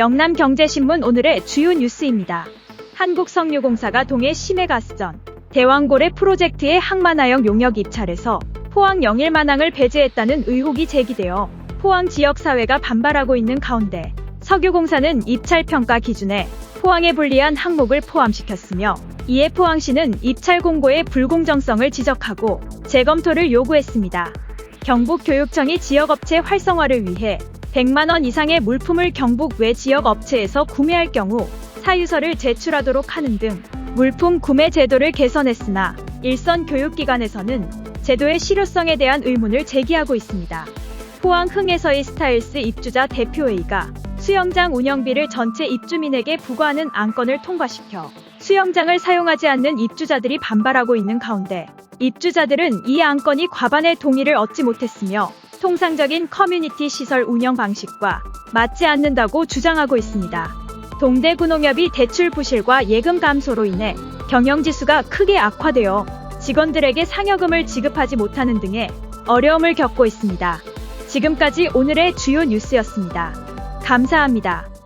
영남경제신문 오늘의 주요 뉴스입니다. 한국석유공사가 동해 심해가스전 대왕고래 프로젝트의 항만하역 용역 입찰에서 포항 영일만항을 배제했다는 의혹이 제기되어 포항 지역사회가 반발하고 있는 가운데 석유공사는 입찰 평가 기준에 포항에 불리한 항목을 포함시켰으며 이에 포항시는 입찰 공고의 불공정성을 지적하고 재검토를 요구했습니다. 경북교육청이 지역업체 활성화를 위해 100만원 이상의 물품을 경북 외 지역 업체에서 구매할 경우 사유서를 제출하도록 하는 등 물품 구매 제도를 개선했으나 일선 교육기관에서는 제도의 실효성에 대한 의문을 제기하고 있습니다. 포항 흥에서의 스타일스 입주자 대표회의가 수영장 운영비를 전체 입주민에게 부과하는 안건을 통과시켜 수영장을 사용하지 않는 입주자들이 반발하고 있는 가운데 입주자들은 이 안건이 과반의 동의를 얻지 못했으며 통상적인 커뮤니티 시설 운영 방식과 맞지 않는다고 주장하고 있습니다. 동대구농협이 대출 부실과 예금 감소로 인해 경영지수가 크게 악화되어 직원들에게 상여금을 지급하지 못하는 등의 어려움을 겪고 있습니다. 지금까지 오늘의 주요 뉴스였습니다. 감사합니다.